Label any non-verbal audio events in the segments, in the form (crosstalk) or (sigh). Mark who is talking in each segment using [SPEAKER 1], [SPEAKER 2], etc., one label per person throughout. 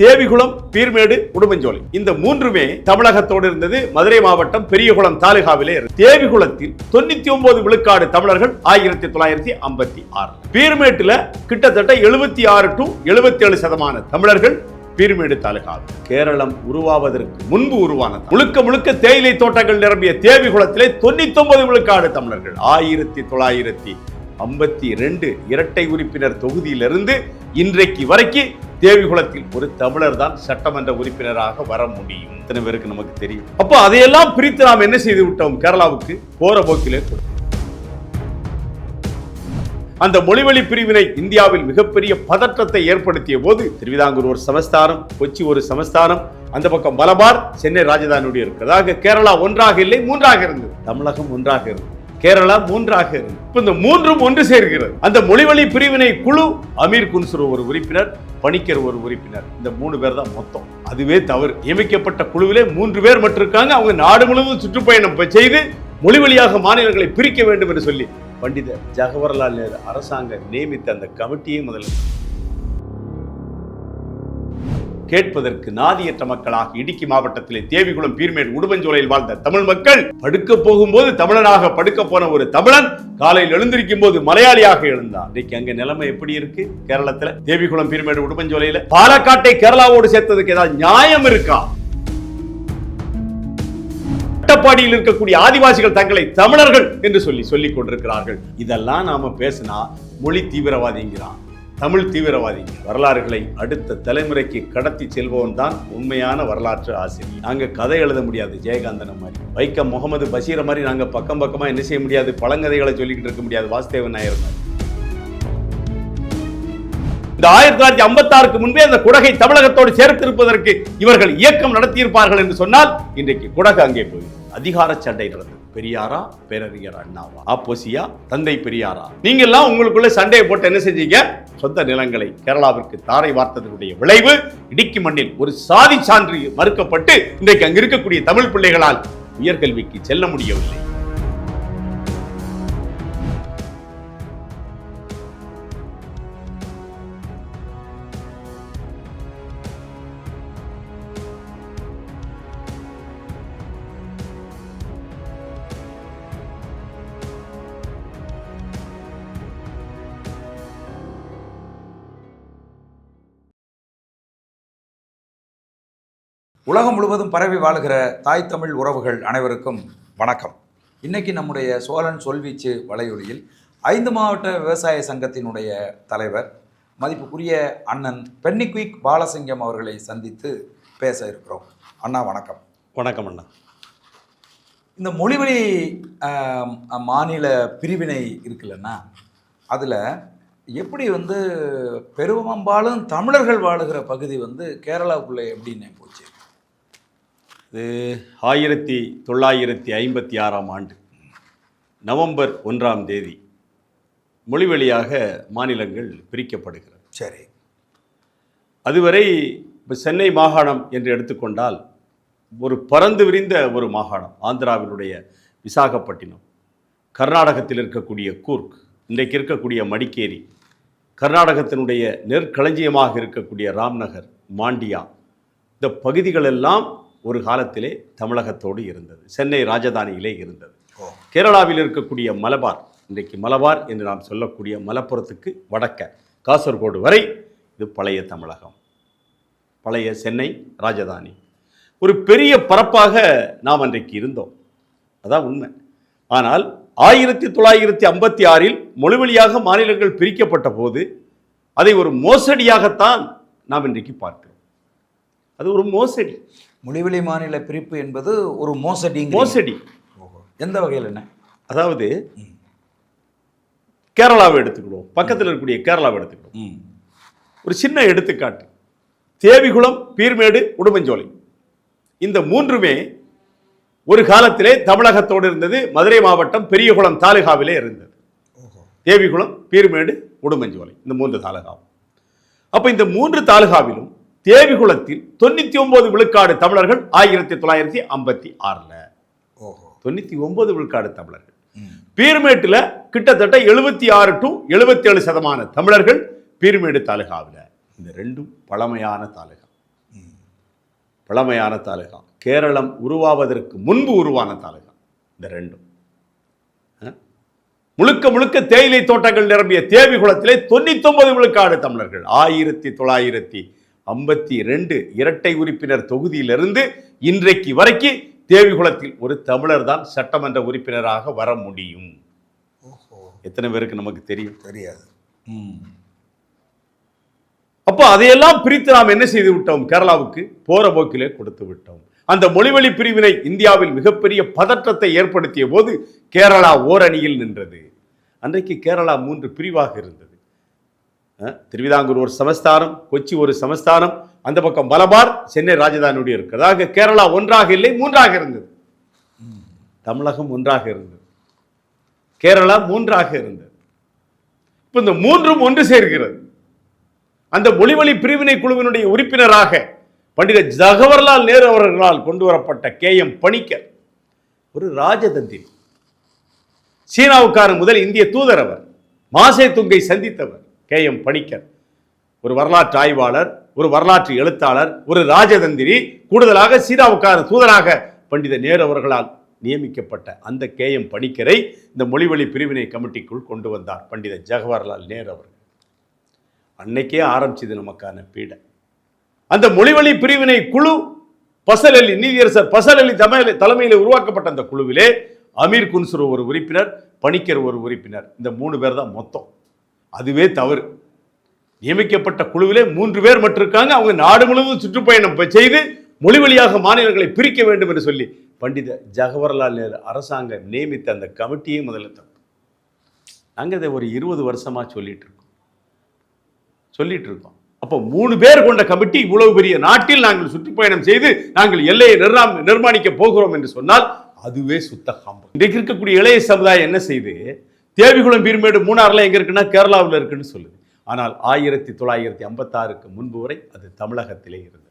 [SPEAKER 1] தேவிகுளம் பீர்மேடு உடுமஞ்சோலை. இந்த மூன்றுமே தமிழகத்தோடு இருந்தது. மதுரை மாவட்டம் பெரியகுளம் தாலுகாவிலே தேவிகுளத்தில் தொண்ணூத்தி ஒன்பது விழுக்காடு தமிழர்கள் ஆயிரத்தி தொள்ளாயிரத்தி ஐம்பத்தி ஆறு. பீர்மேட்டுல கிட்டத்தட்ட எழுபத்தி ஆறு டு எழுபத்தி ஏழு சதமான தமிழர்கள் பீர்மேடு தாலுகா கேரளம் உருவாவதற்கு முன்பு உருவானது முழுக்க முழுக்க தேயிலை தோட்டங்கள் நிரம்பிய தேவிகுளத்திலே தொண்ணூத்தி ஒன்பது விழுக்காடு தமிழர்கள். ஆயிரத்தி தொள்ளாயிரத்தி ஐம்பத்தி ரெண்டு இரட்டை உறுப்பினர் தொகுதியிலிருந்து இன்றைக்கு வரைக்கும் தேவிகுளத்தில் ஒரு தமிழர் தான் சட்டமன்ற உறுப்பினராக வர முடியும். இத்தனை பேருக்கு நமக்கு தெரியும். அப்போ அதையெல்லாம் பிரித்து நாம் என்ன செய்து விட்டோம்? கேரளாவுக்கு போற போக்கிலே அந்த மொழிவழி பிரிவினை இந்தியாவில் மிகப்பெரிய பதற்றத்தை ஏற்படுத்திய போது திருவிதாங்கூர் ஒரு சமஸ்தானம் கொச்சி ஒரு சமஸ்தானம் அந்த பக்கம் மலபார் சென்னை ராஜதானியுடைய இருக்கிறதாக கேரளா ஒன்றாக இல்லை மூன்றாக இருந்தது. தமிழகம் ஒன்றாக இருந்தது. கேரளா மூன்றாக இருந்தது இப்ப இந்த மூன்றும் ஒன்று சேர்கிறது. அந்த மொழிவழி பிரிவினை குழு அமீர் குன்சுர் ஒரு உறுப்பினர் பணிக்கர் ஒரு உறுப்பினர். இந்த மூணு பேர் தான் மொத்தம். அதுவே தவறு. நியமிக்கப்பட்ட குழுவிலே மூன்று பேர் மட்டும் இருக்காங்க அவங்க நாடு முழுவதும் சுற்றுப்பயணம் செய்து மொழி வழியாக மாநிலங்களை பிரிக்க வேண்டும் என்று சொல்லி பண்டிதர் ஜவஹர்லால் நேரு அரசாங்கம் நியமித்த அந்த கமிட்டியை முதல்ல கேட்பதற்கு நாதியற்ற மக்களாக இடுக்கி மாவட்டத்திலே தேவிகுளம் பீர்மேடு உடுமஞ்சோலையில் வாழ்ந்த தமிழ் மக்கள் படுக்க போகும்போது தமிழனாக படுக்க போன ஒரு தமிழன் காலையில் எழுந்திருக்கும் போது மலையாளியாக எழுந்தார். இன்னைக்கு அங்க நிலைமை எப்படி இருக்கு? கேரளத்துல தேவிகுளம் பீர்மேடு உடுமஞ்சோலையில பாலக்காட்டை கேரளாவோடு சேர்த்ததுக்கு ஏதாவது நியாயம் இருக்கா? அட்டப்பாடியில் இருக்கக்கூடிய ஆதிவாசிகள் தங்களை தமிழர்கள் என்று சொல்லி சொல்லிக் கொண்டிருக்கிறார்கள். இதெல்லாம் நாம பேசினா மொழி தீவிரவாதிங்கிறான். தமிழ் தீவிரவாதி வரலாறுகளை அடுத்த தலைமுறைக்கு கடத்தி செல்பவன் தான் உண்மையான வரலாற்று ஆசிரியர். நாங்க கதை எழுத முடியாது ஜெயகாந்தன மாதிரி. வைக்கம் முகமது பஷீர மாதிரி நாங்க பக்கம் பக்கமா என்ன செய்ய முடியாது பழங்கதைகளை சொல்லிக்கிட்டு இருக்க முடியாது வாசுதேவன் நாயர் மாதிரி. இந்த ஆயிரத்தி தொள்ளாயிரத்தி ஐம்பத்தி ஆறுக்கு முன்பே அந்த குடகை தமிழகத்தோடு சேர்த்திருப்பதற்கு இவர்கள் இயக்கம் நடத்தியிருப்பார்கள் என்று சொன்னால் இன்றைக்கு குடகு அங்கே போய் அதிகார சண்டை நடந்தது பெரியாரா பேரறிஞர் அண்ணாவா? ஆப்போசியா தந்தை பெரியாரா? நீங்க எல்லாம் உங்களுக்குள்ள சண்டையை போட்டு என்ன செஞ்சீங்க? சொந்த நிலங்களை கேரளாவிற்கு தாரை வார்த்ததனுடைய விளைவு இடுக்கி மண்ணில் ஒரு சாதி சான்று மறுக்கப்பட்டு இன்றைக்கு அங்க இருக்கக்கூடிய தமிழ் பிள்ளைகளால் உயர்கல்விக்கு செல்ல முடியவில்லை.
[SPEAKER 2] உலகம் முழுவதும் பரவி வாழுகிற தாய் தமிழ் உறவுகள் அனைவருக்கும் வணக்கம். இன்னைக்கு நம்முடைய சோழன் சொல்வீச்சு வலையொலியில் ஐந்து மாவட்ட விவசாய சங்கத்தினுடைய தலைவர் மதிப்புக்குரிய அண்ணன் பென்னிக்விக் பாலசிங்கம் அவர்களை சந்தித்து பேச இருக்கிறோம். அண்ணா வணக்கம்.
[SPEAKER 1] வணக்கம் அண்ணா.
[SPEAKER 2] இந்த மொழிவழி மாநில பிரிவினை இருக்குல்லண்ணா. அதில் எப்படி வந்து பெரும்பாலும் தமிழர்கள் வாழுகிற பகுதி வந்து கேரளாவுக்குள்ளே எப்படின்னு போச்சு?
[SPEAKER 1] இது ஆயிரத்தி தொள்ளாயிரத்தி ஐம்பத்தி ஆறாம் ஆண்டு நவம்பர் ஒன்றாம் தேதி மொழிவழியாக மாநிலங்கள் பிரிக்கப்படுகிறது.
[SPEAKER 2] சரி.
[SPEAKER 1] அதுவரை இப்போ சென்னை மாகாணம் என்று எடுத்துக்கொண்டால் ஒரு பறந்து விரிந்த ஒரு மாகாணம் ஆந்திராவினுடைய விசாகப்பட்டினம் கர்நாடகத்தில் இருக்கக்கூடிய கூர்க் இன்றைக்கு இருக்கக்கூடிய மடிக்கேரி கர்நாடகத்தினுடைய நெற்களஞ்சியமாக இருக்கக்கூடிய ராம்நகர் மாண்டியா இந்த பகுதிகளெல்லாம் ஒரு காலத்திலே தமிழகத்தோடு இருந்தது. சென்னை ராஜதானியிலே இருந்தது. கேரளாவில் இருக்கக்கூடிய மலபார் இன்றைக்கு மலபார் என்று நாம் சொல்லக்கூடிய மலப்புறத்துக்கு வடக்க காசர்கோடு வரை இது பழைய தமிழகம். பழைய சென்னை ராஜதானி. ஒரு பெரிய பரப்பாக நாம் அன்றைக்கு இருந்தோம். அதான் உண்மை. ஆனால் ஆயிரத்தி தொள்ளாயிரத்தி ஐம்பத்தி ஆறில் மொழிவழியாக மாநிலங்கள் பிரிக்கப்பட்ட போது அதை ஒரு மோசடியாகத்தான் நாம் இன்றைக்கு பார்க்கிறோம். அது ஒரு மோசடி.
[SPEAKER 2] மொழிவழி மாநில பிரிப்பு என்பது ஒரு மோசடி
[SPEAKER 1] மோசடி.
[SPEAKER 2] எந்த வகையில் என்ன?
[SPEAKER 1] அதாவது கேரளாவை எடுத்துக்கிடுவோம். பக்கத்தில் இருக்கக்கூடிய கேரளாவை எடுத்துக்கிடுவோம். ஒரு சின்ன எடுத்துக்காட்டு. தேவிகுளம் பீர்மேடு உடுமஞ்சோலை. இந்த மூன்றுமே ஒரு காலத்திலே தமிழகத்தோடு இருந்தது மதுரை மாவட்டம் பெரியகுளம் தாலுகாவிலே இருந்தது. தேவிகுளம் பீர்மேடு உடுமஞ்சோலை. இந்த மூன்று தாலுகாவும். அப்ப இந்த மூன்று தாலுகாவிலும் தேவிகுளத்தில் தொண்ணூத்தி ஒன்பது விழுக்காடு தமிழர்கள் ஆயிரத்தி தொள்ளாயிரத்தி ஐம்பத்தி ஆறுல.
[SPEAKER 2] ஓஹோ.
[SPEAKER 1] தொண்ணூத்தி ஒன்பது விழுக்காடு தமிழர்கள். பீர்மேட்டில் கிட்டத்தட்ட எழுபத்தி ஆறு டு எழுபத்தி ஏழு சதமான தமிழர்கள் பீர்மேடு தாலுகாவில். இந்த ரெண்டும் பழமையான தாலுகா. பழமையான தாலுகா. கேரளம் உருவாவதற்கு முன்பு உருவான தாலுகா. இந்த ரெண்டும்? முழுக்க முழுக்க தேயிலை தோட்டங்கள் நிரம்பிய தேவிகுளத்திலே தொண்ணூத்தொன்பது விழுக்காடு தமிழர்கள். ஆயிரத்தி தொள்ளாயிரத்தி ஐம்பத்தி ரெண்டு இரட்டை உறுப்பினர் தொகுதியிலிருந்து இன்றைக்கு வரைக்கும் தேவிகுளத்தில் ஒரு தமிழர் தான் சட்டமன்ற உறுப்பினராக வர முடியும். எத்தனை பேருக்கு நமக்கு தெரியும்?
[SPEAKER 2] தெரியாது.
[SPEAKER 1] அப்போ அதையெல்லாம் பிரித்து நாம் என்ன செய்து விட்டோம்? கேரளாவுக்கு போற போக்கிலே கொடுத்து விட்டோம். அந்த மொழிவழி பிரிவினை இந்தியாவில் மிகப்பெரிய பதற்றத்தை ஏற்படுத்திய போது கேரளா ஓரணியில் நின்றது. அன்றைக்கு கேரளா மூன்று பிரிவாக இருந்தது. திருவிதாங்கூர் ஒரு சமஸ்தானம் கொச்சி ஒரு சமஸ்தானம் அந்த பக்கம் மலபார் சென்னை ராஜதானியுடைய இருக்கிறது ஆக கேரளா ஒன்றாக இல்லை மூன்றாக இருந்தது. தமிழகம் ஒன்றாக இருந்தது. கேரளா மூன்றாக இருந்தது. இப்போ இந்த மூன்றும் ஒன்று சேர்கிறது. அந்த மொழிவழி பிரிவினை குழுவினுடைய உறுப்பினராக பண்டித ஜவஹர்லால் நேரு அவர்களால் கொண்டு வரப்பட்ட கே எம் பணிக்கர் ஒரு ராஜதந்திரி. சீனாவுக்கான முதல் இந்திய தூதர் அவர். மாசே துங்கை சந்தித்தவர். K M Panikkar. ஒரு வரலாற்று ஆய்வாளர் ஒரு வரலாற்று எழுத்தாளர் ஒரு ராஜதந்திரி கூடுதலாக சீனாவுக்கான தூதராக பண்டித நேரு அவர்களால் நியமிக்கப்பட்ட அந்த கே எம் பணிக்கரை இந்த மொழிவழி பிரிவினை கமிட்டிக்குள் கொண்டு வந்தார் பண்டித ஜவஹர்லால் நேரு அவர்கள். அன்னைக்கே ஆரம்பிச்சது நமக்கான பீடை. அந்த மொழிவழி பிரிவினை குழு பசல் அலி நீதியரசர் பசல் அலி தமிழ் தலைமையில் உருவாக்கப்பட்ட அந்த குழுவிலே அமீர் குன்சுர் ஒரு உறுப்பினர் பணிக்கர் ஒரு உறுப்பினர். இந்த மூணு பேர் தான் மொத்தம். அதுவே தவறு. நியமிக்கப்பட்ட குழுவிலே மூன்று பேர் மட்டும் இருக்காங்க அவங்க நாடு முழுவதும் சுற்றுப்பயணம் செய்து மொழி வழியாக மாநிலங்களை பிரிக்க வேண்டும் என்று சொல்லி பண்டித ஜவஹர்லால் நேரு அரசாங்கம் நியமித்த அந்த கமிட்டியே முதல்ல தப்பு. நாங்கள் இதை ஒரு இருபது வருஷமாக சொல்லிட்டு இருக்கோம் சொல்லிட்டு இருக்கோம் அப்போ மூணு பேர் கொண்ட கமிட்டி இவ்வளவு பெரிய நாட்டில் நாங்கள் சுற்றுப்பயணம் செய்து நாங்கள் எல்லையை நிர்ணா- நிர்மாணிக்க போகிறோம் என்று சொன்னால் அதுவே சுத்த காம்பம் இன்றைக்கு இருக்கக்கூடிய இளைய சமுதாயம் என்ன செய்து தேவிகுளம் பீர்மேடு மூணாறுல எங்க இருக்குன்னா கேரளாவில் இருக்குன்னு சொல்லுது. ஆனால் ஆயிரத்தி தொள்ளாயிரத்தி ஐம்பத்தாறுக்கு முன்பு வரை அது தமிழகத்திலே இருந்தது.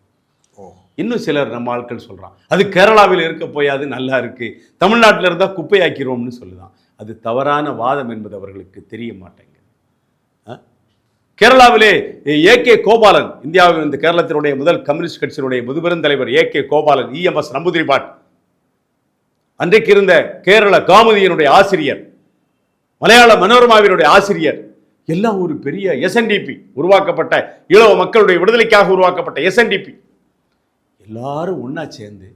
[SPEAKER 1] இன்னும் சிலர் நம்ம ஆட்கள் சொல்றான் அது கேரளாவில் இருக்க போய் அது நல்லா இருக்கு தமிழ்நாட்டில் இருந்தால் குப்பையாக்கிறோம்னு சொல்லுதான். அது தவறான வாதம் என்பது அவர்களுக்கு தெரிய மாட்டேங்குது? கேரளாவிலே ஏ கே கோபாலன் இந்தியாவில் இந்த கேரளத்தினுடைய முதல் கம்யூனிஸ்ட் கட்சியினுடைய முதுபெரும் தலைவர் A K Gopalan EMS Namboodiripad அன்றைக்கு இருந்த கேரள காமுதியினுடைய ஆசிரியர் மலையாள மனோரமாவினுடைய ஆசிரியர் எல்லாம் ஒரு பெரிய எஸ்என்டிபி உருவாக்கப்பட்ட ஈழவ மக்களுடைய விடுதலைக்காக உருவாக்கப்பட்ட எஸ்என்டிபி எல்லாரும் ஒன்றா சேர்ந்து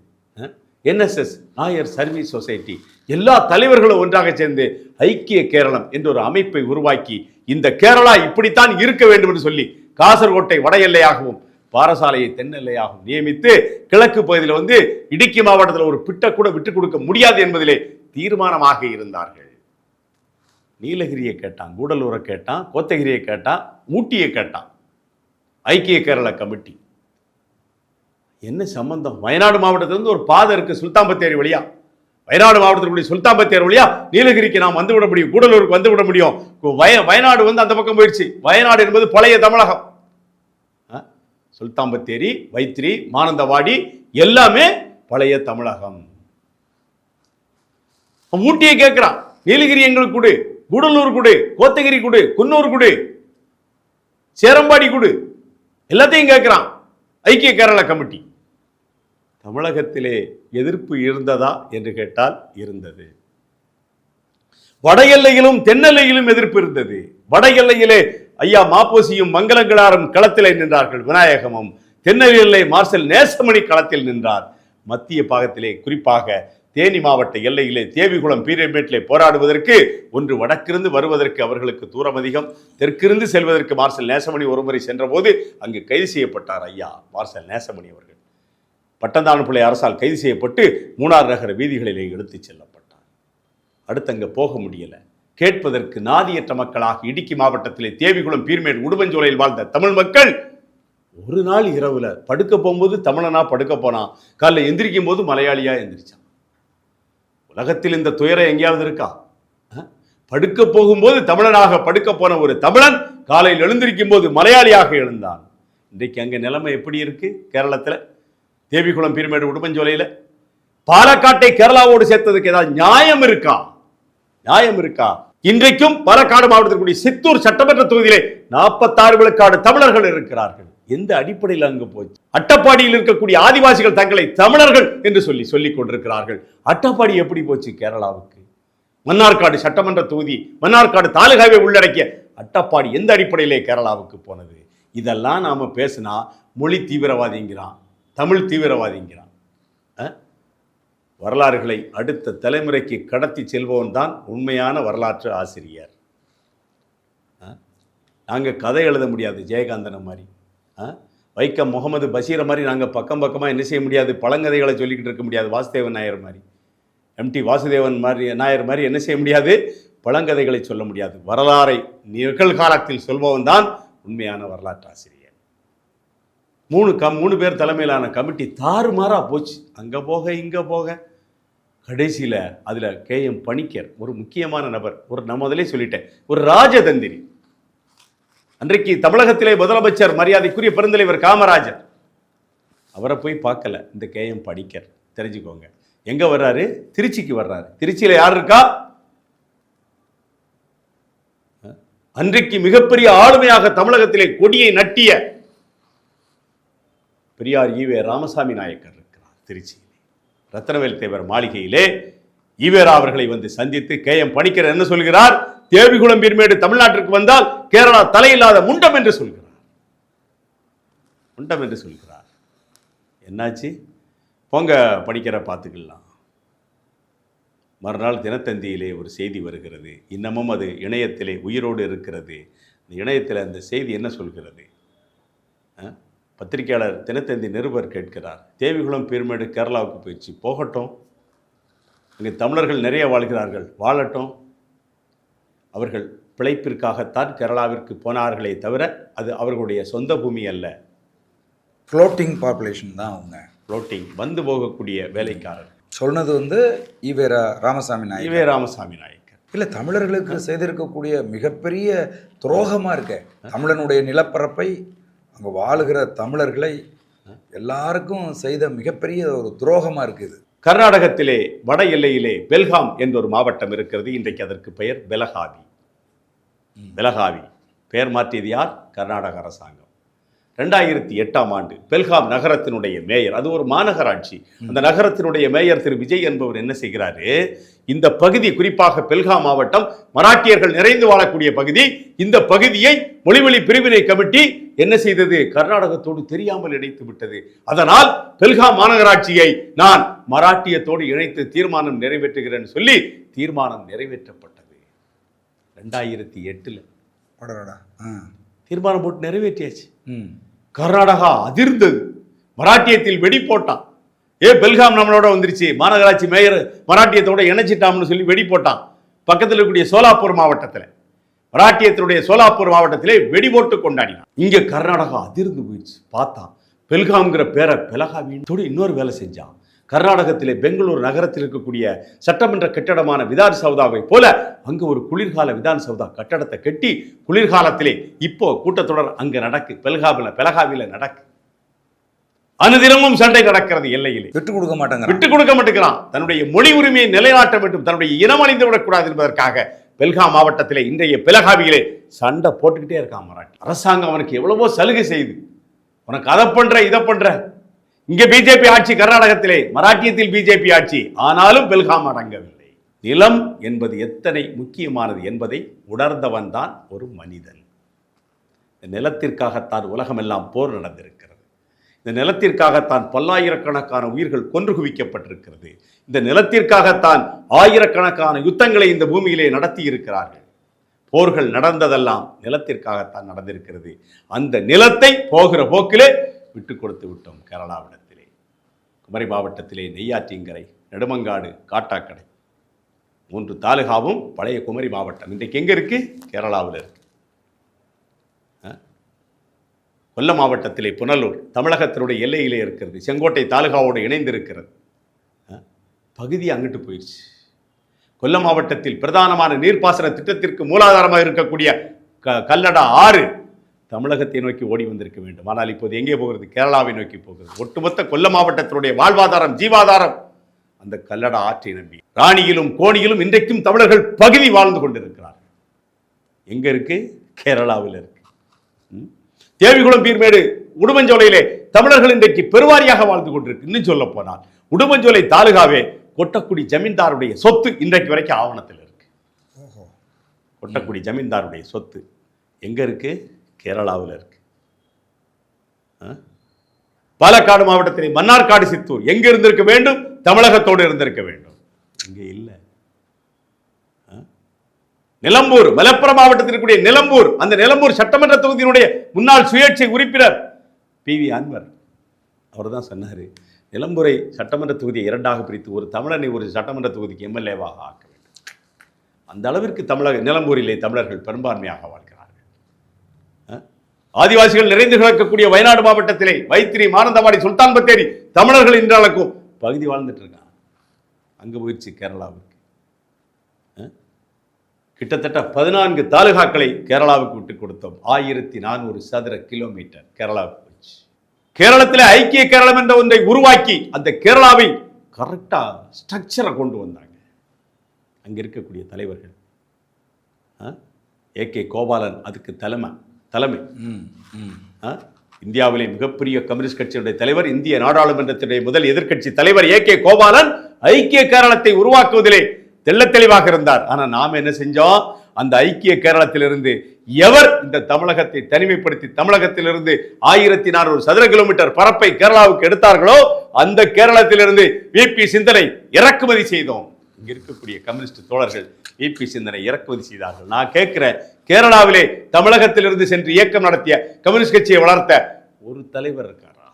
[SPEAKER 1] என்எஸ்எஸ் நாயர் சர்வீஸ் சொசைட்டி எல்லா தலைவர்களும் ஒன்றாக சேர்ந்து ஐக்கிய கேரளம் என்ற ஒரு அமைப்பை உருவாக்கி இந்த கேரளா இப்படித்தான் இருக்க வேண்டும் என்று சொல்லி காசர்கோட்டை வட எல்லையாகவும் பாரசாலையை தென்னெல்லையாகவும் நியமித்து கிழக்கு பகுதியில் வந்து இடுக்கி மாவட்டத்தில் ஒரு பிட்ட கூட விட்டுக் கொடுக்க முடியாது என்பதிலே தீர்மானமாக இருந்தார்கள். நீலகிரியை கேட்டான் கூடலூரை கேட்டான் கோத்தகிரியை கேட்டான் ஊட்டியை கேட்டான். ஐக்கிய கேரள கமிட்டி. என்ன சம்பந்தம்? வயநாடு மாவட்டத்திலிருந்து ஒரு பாதை இருக்கு சுல்தாம்பத்தேரி வழியா. வயநாடு மாவட்டத்திற்குரிய சுல்தாம்பத்தேர் வழியா நீலகிரிக்கு நாம் வந்து விட முடியும் கூடலூருக்கு வந்து விட முடியும். வய வயநாடு வந்து அந்த பக்கம் போயிடுச்சு. வயநாடு என்பது பழைய தமிழகம். ஆ? வைத்திரி மானந்தவாடி எல்லாமே பழைய தமிழகம். ஊட்டியை கேட்கிறான். நீலகிரி எங்களுக்கு கொடு. கூடலூர் குடு கோத்தகிரி குடு குன்னூர் குடு சேரம்பாடி குடு. எல்லாத்தையும் கேட்கிறான் ஐக்கிய கேரள கமிட்டி. தமிழகத்திலே எதிர்ப்பு இருந்ததா என்று கேட்டால் இருந்தது. வட எல்லையிலும் தென்னெல்லையிலும் எதிர்ப்பு இருந்தது. வட எல்லையிலே ஐயா மாப்போசியும் மங்களங்களாரும் களத்திலே நின்றார்கள். விநாயகமும் தென்னெல்லை மார்சல் நேசமணி களத்தில் நின்றார். மத்திய பாகத்திலே குறிப்பாக தேனி மாவட்ட எல்லையிலே தேவிகுளம் பீரியமேட்டிலே போராடுவதற்கு ஒன்று வடக்கிருந்து வருவதற்கு அவர்களுக்கு தூரம் அதிகம். தெற்கிருந்து செல்வதற்கு மார்சல் நேசமணி ஒருமுறை சென்றபோது அங்கு கைது செய்யப்பட்டார் ஐயா மார்சல் நேசமணி அவர்கள். பட்டந்தானப்பிள்ளை அரசால் கைது செய்யப்பட்டு மூணார் நகர வீதிகளிலே எடுத்துச் செல்லப்பட்டார். அடுத்து அங்கே போக முடியலை. கேட்பதற்கு நாதியற்ற மக்களாக இடுக்கி மாவட்டத்திலே தேவிகுளம் பீர்மேடு உடுபஞ்சோலையில் வாழ்ந்த தமிழ் மக்கள் ஒரு நாள் இரவுல படுக்க போகும்போது தமிழனா படுக்க போனான். காலைல எந்திரிக்கும் போது மலையாளியா எந்திரிச்சான். உலகத்தில் இந்த துயரம் எங்கேயாவது இருக்கா? படுக்க போகும்போது தமிழனாக படுக்க போன ஒரு தமிழன் காலையில் எழுந்திருக்கும் போது மலையாளியாக எழுந்தான். இன்றைக்கு அங்கே நிலைமை எப்படி இருக்கு கேரளத்தில்? தேவிகுளம் பீர்மேடு உடுமஞ்சோலையில்? பாலக்காட்டை கேரளாவோடு சேர்த்ததுக்கு ஏதாவது நியாயம் இருக்கா? நியாயம் இருக்கா? இன்றைக்கும் பாலக்காடு மாவட்டத்தில் கூடிய சித்தூர் சட்டமன்ற தொகுதியிலே நாற்பத்தாறு விழுக்காடு தமிழர்கள் இருக்கிறார்கள். எந்த அடிப்படையில் அங்கு போச்சு? அட்டப்பாடியில் இருக்கக்கூடிய ஆதிவாசிகள் தங்களை தமிழர்கள் என்று சொல்லி சொல்லிக் கொண்டிருக்கிறார்கள். அட்டப்பாடி எப்படி போச்சு கேரளாவுக்கு? மன்னார்காடு சட்டமன்ற தொகுதி மன்னார்காடு தாலுகாவை உள்ளடக்கிய அட்டப்பாடி எந்த அடிப்படையிலே கேரளாவுக்கு போனது? இதெல்லாம் நாம பேசினா மொழி தீவிரவாதிங்கிறான் தமிழ் தீவிரவாதிங்கிறான். வரலாறுகளை அடுத்த தலைமுறைக்கு கடத்தி செல்பவன் தான் உண்மையான வரலாற்று ஆசிரியர். நாங்கள் கதை எழுத முடியாது ஜெயகாந்தனை மாதிரி. ஆ? வைக்கம் முகமது பஷீரை மாதிரி நாங்கள் பக்கம் பக்கமாக என்ன செய்ய முடியாது பழங்கதைகளை சொல்லிக்கிட்டு இருக்க முடியாது வாசுதேவன் நாயர் மாதிரி. எம்டி வாசுதேவன் மாதிரி நாயர் மாதிரி என்ன செய்ய முடியாது பழங்கதைகளை சொல்ல முடியாது. வரலாறை நிகழ்காலத்தில் சொல்பவன் தான் உண்மையான வரலாற்று ஆசிரியர். மூணு கம் மூணு பேர் தலைமையிலான கமிட்டி தாறுமாறாக போச்சு. அங்கே போக இங்கே போக. கடைசியில் அதில் கே எம் பணிக்கர் ஒரு முக்கியமான நபர். ஒரு நான் முதலே சொல்லிட்டேன். ஒரு ராஜதந்திரி. அன்றைக்கு தமிழகத்திலே முதலமைச்சர் மரியாதைக்குரிய பெருந்தலைவர் காமராஜர். அவரை போய் பார்க்கல இந்த கே எம் பணிக்கர். தெரிஞ்சுக்கோங்க. எங்கே வர்றாரு? திருச்சிக்கு வர்றாரு. திருச்சியில் யார் இருக்கா? அன்றைக்கு மிகப்பெரிய ஆளுமையாக தமிழகத்திலே கொடியை நட்டிய பெரியார் ஈவே ராமசாமி நாயக்கர் இருக்கிறார் திருச்சி ரத்னவேல் தேவர் மாளிகையிலே ஈவேரா அவர்களை வந்து சந்தித்து கே எம் பணிக்கர் என்ன சொல்கிறார்? தேவிகுளம் பீர்மேடு தமிழ்நாட்டிற்கு வந்தால் கேரளா தலையில்லாத முண்டம் என்று சொல்கிறார். முண்டம் என்று சொல்கிறார். என்னாச்சு? போங்க படிக்கிற பார்த்துக்கலாம். மறுநாள் தினத்தந்தியிலே ஒரு செய்தி வருகிறது. இன்னமும் அது இணையத்திலே உயிரோடு இருக்கிறது. இந்த இணையத்தில் அந்த செய்தி என்ன சொல்கிறது? பத்திரிகையாளர் தினத்தந்தி நிருபர் கேட்கிறார் தேவிகுளம் பீர்மேடு கேரளாவுக்கு போயிடுச்சு போகட்டும். இங்கே தமிழர்கள் நிறைய வாழ்கிறார்கள் வாழட்டும். அவர்கள் பிழைப்பிற்காகத்தான் கேரளாவிற்கு போனார்களே தவிர அது அவர்களுடைய சொந்த பூமி அல்ல.
[SPEAKER 2] ஃப்ளோட்டிங் பாப்புலேஷன் தான் அவங்க.
[SPEAKER 1] ஃப்ளோட்டிங் வந்து போகக்கூடிய வேலைக்காரர்.
[SPEAKER 2] சொன்னது வந்து ஈவேரா ராமசாமி நாயக்
[SPEAKER 1] இவே ராமசாமி நாயக்கர்.
[SPEAKER 2] இல்லை தமிழர்களுக்கு செய்திருக்கக்கூடிய மிகப்பெரிய துரோகமாக இருக்க. தமிழனுடைய நிலப்பரப்பை அங்கே வாழுகிற தமிழர்களை எல்லாருக்கும் செய்த மிகப்பெரிய ஒரு துரோகமாக இருக்குது
[SPEAKER 1] கர்நாடகத்திலே வட எல்லையிலே பெல்காம் என்ற ஒரு மாவட்டம் இருக்கிறது. இன்றைக்கு அதற்கு பெயர் பெலகாவி. பெலகாவி. பெயர் மாற்றியது யார்? கர்நாடக அரசாங்கம். ரெண்டாயிரத்தி எட்டாம் ஆண்டு பெல்காம் நகரத்தினுடைய மேயர் அது ஒரு மாநகராட்சி. அந்த நகரத்தினுடைய மேயர் திரு. விஜய் என்பவர் என்ன செய்கிறாரு? இந்த பகுதி குறிப்பாக பெல்காம் மாவட்டம் மராட்டியர்கள் நிறைந்து வாழக்கூடிய பகுதி இந்த பகுதியை மொழிவழி பிரிவினை கமிட்டி என்ன செய்தது? கர்நாடகத்தோடு தெரியாமல் இணைத்து விட்டது. அதனால் பெல்காம் மாநகராட்சியை நான் மராட்டியத்தோடு இணைத்து தீர்மானம் நிறைவேற்றுகிறேன்னு சொல்லி தீர்மானம் நிறைவேற்றப்பட்டது. ரெண்டாயிரத்தி எட்டுல. தீர்மானம் போட்டு நிறைவேற்றியாச்சு. கர்நாடகா அதிர்ந்தது. மராட்டியத்தில் வெடி போட்டான் ஏ பெல்காம் நம்மளோட வந்துருச்சு. மாநகராட்சி மேயர் மராட்டியத்தோட இணைச்சிட்டாம்னு சொல்லி வெடி போட்டான் பக்கத்தில் இருக்கக்கூடிய சோலாப்பூர் மாவட்டத்தில். மராட்டியத்தினுடைய சோலாப்பூர் மாவட்டத்திலே வெடி போட்டு கொண்டாடினான். இங்க கர்நாடகா அதிர்ந்து போயிடுச்சு. பார்த்தான் பெல்காம்ங்கிற பேரை பெலகாவினோடு இன்னொரு வேலை செஞ்சான். கர்நாடகத்திலே பெங்களூர் நகரத்தில் இருக்கக்கூடிய சட்டமன்ற கட்டடமான விதான் சௌதாவை போல அங்க ஒரு குளிர்கால விதான் சௌதா கட்டடத்தை கட்டி குளிர்காலத்திலே இப்போ கூட்டத்தொடர் அங்க நடக்கு. பெல்காவில பெலகாவில நடக்கு. அனுதினமும் சண்டை நடக்கிறது எல்லையிலே.
[SPEAKER 2] விட்டு கொடுக்க மாட்டாங்க
[SPEAKER 1] விட்டு கொடுக்க மாட்டேங்கிறான். தன்னுடைய மொழி உரிமையை நிலைநாட்ட வேண்டும். தன்னுடைய இனம் அழிந்து விடக்கூடாது என்பதற்காக பெல்கா மாவட்டத்திலே இன்றைய பெலகாவியிலே சண்டை போட்டுக்கிட்டே இருக்கான் மராட்டி. அரசாங்கம் அவனுக்கு எவ்வளவோ சலுகை செய்யுது உனக்கு அதை பண்ற இதை பண்ற. இங்க பிஜேபி ஆட்சி கர்நாடகத்திலே மராட்டியத்தில் பிஜேபி ஆட்சி. ஆனாலும் பெல்காம் அடங்கவில்லை. நிலம் என்பது எத்தனை முக்கியமானது என்பதை உணர்ந்தவன் தான் ஒரு மனிதன். இந்த நிலத்திற்காகத்தான் உலகமெல்லாம் போர் நடந்திருக்கு. இந்த நிலத்திற்காகத்தான் பல்லாயிரக்கணக்கான உயிர்கள் கொன்று குவிக்கப்பட்டிருக்கிறது. இந்த நிலத்திற்காகத்தான் ஆயிரக்கணக்கான யுத்தங்களை இந்த பூமியிலே நடத்தி இருக்கிறார்கள் போர்கள் நடந்ததெல்லாம் நிலத்திற்காகத்தான் நடந்திருக்கிறது. அந்த நிலத்தை போகிற போக்கிலே விட்டு கொடுத்து விட்டோம் கேரளாவிடத்திலே. குமரி மாவட்டத்திலே நெய்யாற்றிங்கரை நெடுமங்காடு காட்டாக்கடை. மூன்று தாலுகாவும் பழைய குமரி மாவட்டம். இன்றைக்கு எங்கே இருக்குது கேரளாவில் இருக்குது கொல்லம் மாவட்டத்திலே புனலூர் தமிழகத்தினுடைய எல்லையிலே இருக்கிறது செங்கோட்டை தாலுகாவோடு இணைந்திருக்கிறது. பகுதி அங்கிட்டு போயிடுச்சு கொல்லம் மாவட்டத்தில் பிரதானமான நீர்ப்பாசன திட்டத்திற்கு மூலாதாரமாக இருக்கக்கூடிய க கல்லடா ஆறு தமிழகத்தை நோக்கி ஓடி வந்திருக்க வேண்டும். ஆனால் இப்போது எங்கே போகிறது? கேரளாவை நோக்கி போகிறது. ஒட்டுமொத்த கொல்லம் மாவட்டத்தினுடைய வாழ்வாதாரம் ஜீவாதாரம் அந்த கல்லடா ஆற்றை நம்பி ராணியிலும் கோணியிலும் இன்றைக்கும் தமிழர்கள் பகுதி வாழ்ந்து கொண்டிருக்கிறார்கள். எங்கே இருக்கு? கேரளாவில் இருக்கு. தேவிகுளம் பீர்மேடு உடுமஞ்சோலையிலே தமிழர்கள் இன்றைக்கு பெருவாரியாக வாழ்ந்து கொண்டிருக்கு. இன்னும் சொல்ல போனால் உடுமஞ்சோலை தாலுகாவே கொட்டக்குடி ஜமீன்தாருடைய சொத்து இன்றைக்கு வரைக்கும் ஆவணத்தில் இருக்கு. கொட்டக்குடி ஜமீன்தாருடைய சொத்து எங்க இருக்கு? கேரளாவில் இருக்கு? பாலக்காடு மாவட்டத்திலே மன்னார்காடு சித்தூர் எங்க இருந்திருக்க வேண்டும்? தமிழகத்தோடு இருந்திருக்க வேண்டும். இங்க இல்லை. நிலம்பூர் மலப்புரம் மாவட்டத்தில் இருக்கக்கூடிய நிலம்பூர் அந்த நிலம்பூர் சட்டமன்ற தொகுதியினுடைய முன்னாள் சுயேட்சை உறுப்பினர் பி வி அன்வர். அவர் தான் சொன்னார் நிலம்பூரை சட்டமன்ற தொகுதியை இரண்டாக பிரித்து ஒரு தமிழனை ஒரு சட்டமன்ற தொகுதிக்கு எம்எல்ஏவாக ஆக்க வேண்டும். அந்த அளவிற்கு தமிழக நிலம்பூரிலே தமிழர்கள் பெரும்பான்மையாக வாழ்கிறார்கள். ஆதிவாசிகள் நிறைந்து கிடக்கக்கூடிய வயநாடு மாவட்டத்திலே வைத்திரி மானந்தவாடி சுல்தான் பத்தேரி தமிழர்கள் இன்றளக்கும் பகுதி வாழ்ந்துட்டு இருக்காங்க. அங்கே போயிடுச்சு கேரளாவுக்கு. கிட்டத்தட்ட பதினான்கு தாலுகாக்களை கேரளாவுக்கு விட்டு கொடுத்தோம். ஆயிரத்தி நானூறு சதுர கிலோமீட்டர் கேரளாவுக்கு போச்சு. கேரளத்தில் ஐக்கிய கேரளம் என்ற ஒன்றை உருவாக்கி அந்த கேரளாவை கரெக்டா ஸ்ட்ரக்சரை கொண்டு வந்தாங்க. அங்க இருக்கக்கூடிய தலைவர்கள். ஏ கே கோபாலன் அதுக்கு தலைமை. தலைமை? இந்தியாவிலே மிகப்பெரிய கம்யூனிஸ்ட் கட்சியுடைய தலைவர் இந்திய நாடாளுமன்றத்தினுடைய முதல் எதிர்க்கட்சி தலைவர் ஏ கே கோபாலன் ஐக்கிய கேரளத்தை உருவாக்குவதிலே தெள்ளத் தெளிவாக இருந்தார். ஆனா நாம என்ன செஞ்சோம்? அந்த ஐக்கிய கேரளத்திலிருந்து எவர் இந்த தமிழகத்தை தனிமைப்படுத்தி தமிழகத்திலிருந்து ஆயிரத்தி நானூறு சதுர கிலோமீட்டர் பரப்பை கேரளாவுக்கு எடுத்தார்களோ அந்த கேரளத்திலிருந்து விபி சிந்தனை இறக்குமதி செய்தோம். இங்க இருக்கக்கூடிய கம்யூனிஸ்ட் தோழர்கள் விபி சிந்தனை இறக்குமதி செய்தார்கள். நான் கேட்கிறேன் கேரளாவிலே தமிழகத்திலிருந்து சென்று இயக்கம் நடத்திய கம்யூனிஸ்ட் கட்சியை வளர்த்த ஒரு தலைவர் இருக்காரா?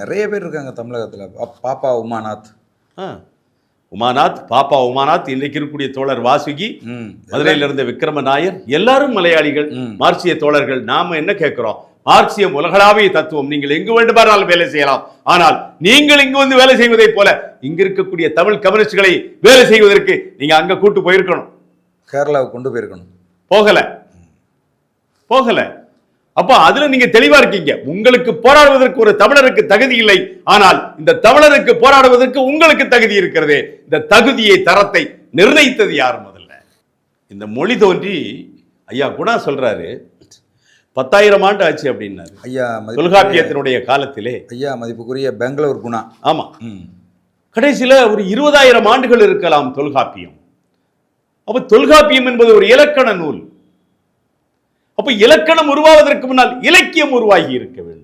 [SPEAKER 2] நிறைய பேர் இருக்காங்க தமிழகத்தில். பாப்பா உமாநாத்.
[SPEAKER 1] ஆ. உமாநாத் பாப்பா உமாநாத் இன்றைக்கு இருக்கக்கூடிய தோழர் வாசுகி மதுரையில இருந்த விக்ரம நாயர் எல்லாரும் மலையாளிகள். மார்க்சிய தோழர்கள் நாம என்ன கேட்கிறோம்? மார்க்சியம் உலகளாவிய தத்துவம் நீங்கள் எங்கு வேண்டுமானாலும் வேலை செய்யலாம். ஆனால் நீங்கள் இங்கு வந்து வேலை செய்வதைப் போல இங்க இருக்கக்கூடிய தமிழ் கம்யூனிஸ்டுகளை வேலை செய்வதற்கு நீங்க அங்க கூட்டு போயிருக்கணும்.
[SPEAKER 2] கேரளாவுக்கு கொண்டு போயிருக்கணும்.
[SPEAKER 1] போகல. போகல. அப்ப அதுல நீங்க தெளிவா இருக்கீங்க. உங்களுக்கு போராடுவதற்கு ஒரு தமிழருக்கு தகுதி இல்லை. ஆனால் இந்த தமிழருக்கு போராடுவதற்கு உங்களுக்கு தகுதி இருக்கிறது. இந்த தகுதியை தரத்தை நிர்ணயித்தது யார் முதல்ல. இந்த மொழி தோன்றி ஐயா குணா சொல்றாரு பத்தாயிரம் ஆண்டு ஆச்சு அப்படின்னாரு.
[SPEAKER 2] ஐயா
[SPEAKER 1] தொல்காப்பியத்தினுடைய காலத்திலே.
[SPEAKER 2] ஐயா மதிப்புக்குரிய பெங்களூர் குணா.
[SPEAKER 1] ஆமா.
[SPEAKER 2] ம்.
[SPEAKER 1] கடைசியில ஒரு இருபதாயிரம் ஆண்டுகள் இருக்கலாம் தொல்காப்பியம். அப்ப தொல்காப்பியம் என்பது ஒரு இலக்கண நூல். அப்ப இலக்கணம் உருவாவதற்கு முன்னால் இலக்கியம் உருவாகி இருக்க வேண்டும்.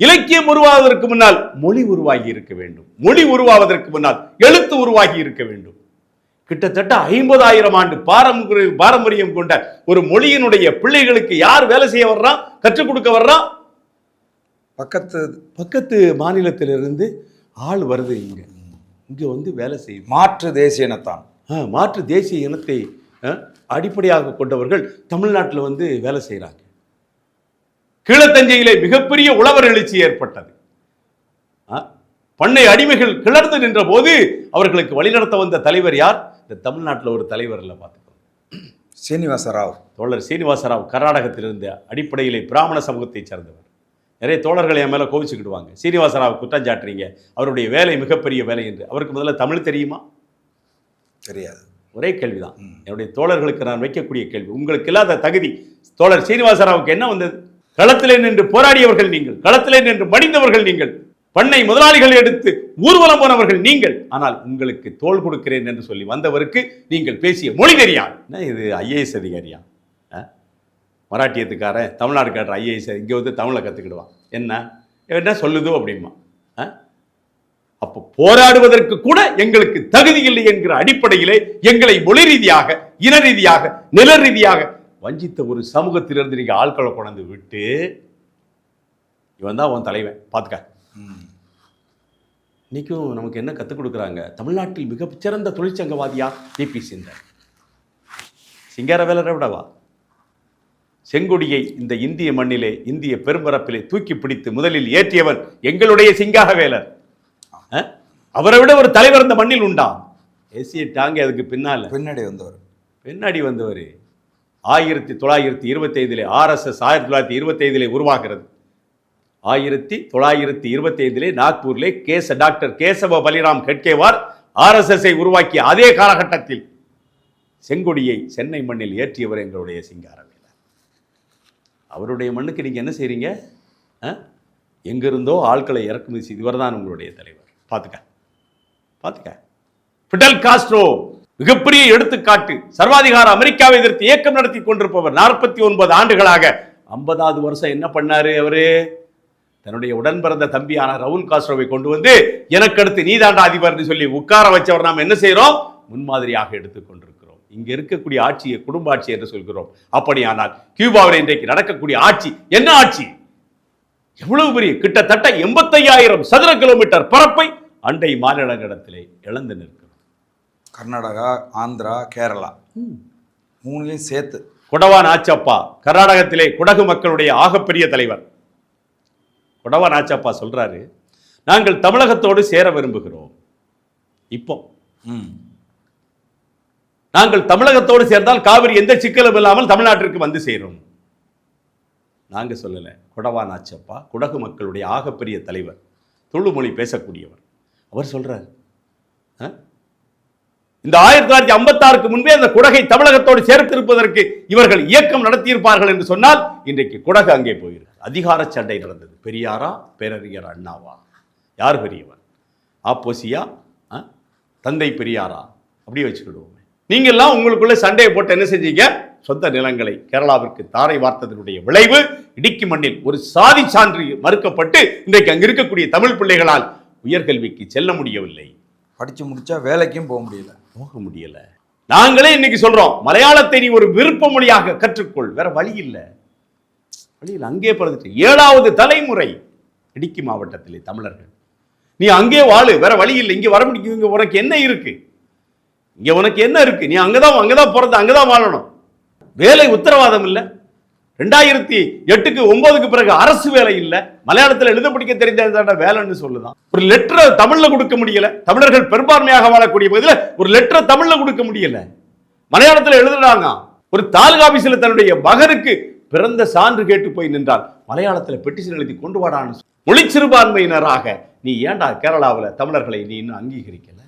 [SPEAKER 1] இலக்கியம் உருவாவதற்கு முன்னால் மொழி உருவாகி இருக்க வேண்டும். மொழி உருவாவதற்கு முன்னால் எழுத்து உருவாகி இருக்க வேண்டும். கிட்டத்தட்ட ஐம்பதாயிரம் ஆண்டு பாரம்பரிய பாரம்பரியம் கொண்ட ஒரு மொழியினுடைய பிள்ளைகளுக்கு யார் வேலை செய்ய வர்றான் கற்றுக் கொடுக்க வர்றான்
[SPEAKER 2] பக்கத்து
[SPEAKER 1] பக்கத்து மாநிலத்திலிருந்து ஆள் வருது இங்க. இங்க வந்து வேலை செய்யும்.
[SPEAKER 2] மாற்று தேசிய இனத்தான்.
[SPEAKER 1] ஆ, மாற்று தேசிய இனத்தை ஆ, அடிப்படையாக கொண்டவர்கள் தமிழ்நாட்டில் வந்து வேலை செய்கிறாங்க கீழத்தஞ்சையிலே மிகப்பெரிய உழவர் எழுச்சி ஏற்பட்டது. பண்ணை அடிமைகள் கிளர்ந்து நின்ற போது அவர்களுக்கு வழிநடத்த வந்த தலைவர் யார்? இந்த தமிழ்நாட்டில் ஒரு தலைவர் இல்லை பார்த்துக்கோ
[SPEAKER 2] சீனிவாச ராவ்
[SPEAKER 1] தோழர் சீனிவாசராவ் கர்நாடகத்தில் இருந்த அடிப்படையிலே பிராமண சமூகத்தைச் சேர்ந்தவர். நிறைய தோழர்கள் என் மேலே கோவிச்சுக்கிடுவாங்க. சீனிவாசராவ் குற்றம் சாட்டுறீங்க. அவருடைய வேலை மிகப்பெரிய வேலை என்று. அவருக்கு முதல்ல தமிழ் தெரியுமா?
[SPEAKER 2] தெரியாது.
[SPEAKER 1] ஒரே கேள்விதான். என்னுடைய தோழர்களுக்கு நான் வைக்கக்கூடிய கேள்வி. உங்களுக்கு இல்லாத தகுதி. தோழர் சீனிவாசராவுக்கு என்ன வந்தது? களத்திலே நின்று போராடியவர்கள் நீங்கள் களத்திலே நின்று மடிந்தவர்கள் நீங்கள் பண்ணை முதலாளிகள் எடுத்து ஊர்வலம் போனவர்கள் நீங்கள். ஆனால் உங்களுக்கு தோள் கொடுக்கிறேன் என்று சொல்லி வந்தவருக்கு நீங்கள் பேசிய மொழி தெரியாது. என்ன இது ஐஏஎஸ் அதிகாரியா? மராட்டியத்துக்காரன் தமிழ்நாடு காட்டுற ஐஏஎஸ் இங்கே வந்து தமிழை கற்றுக்கிடுவான் என்ன? என்ன சொல்லுதோ அப்படிமா? ஆ? அப்போ போராடுவதற்கு கூட எங்களுக்கு தகுதி இல்லை என்கிற அடிப்படையிலே எங்களை மொழி ரீதியாக இன ரீதியாக நில ரீதியாக வஞ்சித்த ஒரு சமூகத்திலிருந்து நீங்க ஆட்களை கொண்டு விட்டு இவன் தான் உன் தலைவன். பார்த்துக்க
[SPEAKER 2] ம்.
[SPEAKER 1] இன்னைக்கும் நமக்கு என்ன கற்றுக் கொடுக்குறாங்க? தமிழ்நாட்டில் மிகச்சிறந்த தொழிற்சங்கவாதியா? டிபி சிந்தர் சிங்காரவேலரை விடவா? செங்கொடியை இந்த இந்திய மண்ணிலே இந்திய பெரும்பரப்பிலே தூக்கி பிடித்து முதலில் ஏற்றியவன் எங்களுடைய சிங்காரவேலர். அஹ்? அவரை விட ஒரு தலைவர் இந்த மண்ணில் உண்டா? ஏசிய டாங்க அதுக்கு பின்னால.
[SPEAKER 2] பின்னாடி வந்தவர்.
[SPEAKER 1] பின்னாடி வந்தவர். ஆயிரத்தி தொள்ளாயிரத்தி இருபத்தைந்திலே ஆர்எஸ்எஸ் ஆயிரத்தி தொள்ளாயிரத்தி இருபத்தைந்திலே உருவாகிறது. ஆயிரத்தி தொள்ளாயிரத்தி இருபத்தைந்திலே நாக்பூரிலே கேச டாக்டர் கேசவ பலிராம் கட்கேவார் ஆர்எஸ்எஸ்ஐ உருவாக்கிய அதே காலகட்டத்தில் செங்கொடியை சென்னை மண்ணில் ஏற்றியவர் எங்களுடைய சிங்காரவேலர். அவருடைய மண்ணுக்கு நீங்கள் என்ன செய்கிறீங்க எங்கிருந்தோ ஆட்களை இறக்குமதி செய்து இவர்தான் உங்களுடைய தலைவர். பார்த்துக்க. பார்த்துக்க. ஃபிடல் காஸ்ட்ரோ மிகப்பெரிய எடுத்துக்காட்டு சர்வாதிகார அமெரிக்காவை எதிர்த்து இயக்கம் நடத்தி கொண்டிருப்பவர் நாற்பத்தி ஒன்பது ஆண்டுகளாக. ஐம்பதாவது வருஷம் என்ன பண்ணாரு அவரு? தன்னுடைய உடன் பிறந்த தம்பியான ரவுல் காஸ்ட்ரோவை கொண்டு வந்து எனக்கு அடுத்து நீதாண்டா அதிபர்னு சொல்லி உட்கார வச்சவர் நாம் என்ன செய்கிறோம் முன்மாதிரியாக எடுத்துக் கொண்டிருக்கிறோம். இங்க இருக்கக்கூடிய ஆட்சியை குடும்ப ஆட்சி என்று சொல்கிறோம். அப்படியானால் கியூபாவில் இன்றைக்கு நடக்கக்கூடிய ஆட்சி என்ன ஆட்சி? எவ்வளவு பெரிய? கிட்டத்தட்ட எண்பத்தையாயிரம் சதுர கிலோமீட்டர் பரப்பை அண்டை மாநிலங்களிடத்திலே இழந்து நிற்கிறோம்
[SPEAKER 2] கர்நாடகா ஆந்திரா கேரளா. மூணுலையும் சேர்த்து.
[SPEAKER 1] கொடவான் ஆச்சப்பா கர்நாடகத்திலே குடகு மக்களுடைய ஆகப்பெரிய தலைவர். கொடவான் ஆச்சப்பா சொல்றாரு நாங்கள் தமிழகத்தோடு சேர விரும்புகிறோம். இப்போ. நாங்கள் தமிழகத்தோடு சேர்ந்தால் காவிரி எந்த சிக்கலும் இல்லாமல் தமிழ்நாட்டிற்கு வந்து சேரும். நாங்க சொல்லல கொடவான் ஆச்சப்பா குடகு மக்களுடைய ஆகப்பெரிய தலைவர் துளு மொழி பேசக்கூடியவர். அவர் சொல்றார். ஆ? இந்த ஆயிரத்தி தொள்ளாயிரத்தி ஐம்பத்தாறுக்கு முன்பே அந்த குடகை தமிழகத்தோடு சேர்த்திருப்பதற்கு இவர்கள் இயக்கம் நடத்தியிருப்பார்கள் என்று சொன்னால் இன்றைக்கு குடகு அங்கே போயிருக்கு அதிகார சண்டை நடந்தது. பெரியாரா பேரறிஞர் அண்ணாவா? யார் பெரியவர்? ஆப்போசியா? ஆ? தந்தை பெரியாரா? அப்படியே வச்சுக்கிடுவோமே. நீங்கள்லாம் உங்களுக்குள்ள சண்டையை போட்டு என்ன செஞ்சீங்க? சொந்த நிலங்களை. கேரளாவிற்கு தாரை வார்த்ததனுடைய விளைவு இடுக்கி மண்ணில் ஒரு சாதி சான்று மறுக்கப்பட்டு இன்றைக்கு அங்கு இருக்கக்கூடிய தமிழ் பிள்ளைகளால் உயர்கல்விக்கு செல்ல முடியவில்லை.
[SPEAKER 2] படிச்சு முடிச்சா வேலைக்கும் போக முடியல.
[SPEAKER 1] போக முடியல. நாங்களே இன்னைக்கு சொல்றோம் மலையாளத்தை நீ ஒரு விருப்ப மொழியாக கற்றுக்கொள். வேற வழி இல்லை. வழி இல்லை. அங்கே பிறந்துட்டு ஏழாவது தலைமுறை. இடுக்கி மாவட்டத்திலே தமிழர்கள். நீ அங்கே வாழு. வேற வழி இல்லை. இங்க வர முடியும். இங்க உனக்கு என்ன இருக்கு? இங்க உனக்கு என்ன இருக்கு? நீ அங்கதான் அங்கதான் பிறந்த அங்கதான் வாழணும். வேலை உத்தரவாதம் இல்லை. ரெண்டாயிரத்தி எட்டுக்கு ஒன்பதுக்கு பிறகு அரசு வேலை இல்லை. மலையாளத்தில் எழுத படிக்க தெரிஞ்சதான வேலைன்னு சொல்லுதான். ஒரு லெட்டரை தமிழ்ல கொடுக்க முடியல. தமிழர்கள் பெரும்பான்மையாக வாழக்கூடிய பகுதியில் ஒரு லெட்டரை தமிழ்ல கொடுக்க முடியல. மலையாளத்தில் எழுதுறாங்க. ஒரு தாலுகா ஆபீஸ்ல தன்னுடைய மகனுக்கு பிறந்த சான்று கேட்டு போய் நின்றால் மலையாளத்தில் பெட்டிஷன் எழுதி கொண்டு வாடான்னு மொழி சிறுபான்மையினராக நீ ஏன்டா கேரளாவில் தமிழர்களை நீ இன்னும் அங்கீகரிக்கல?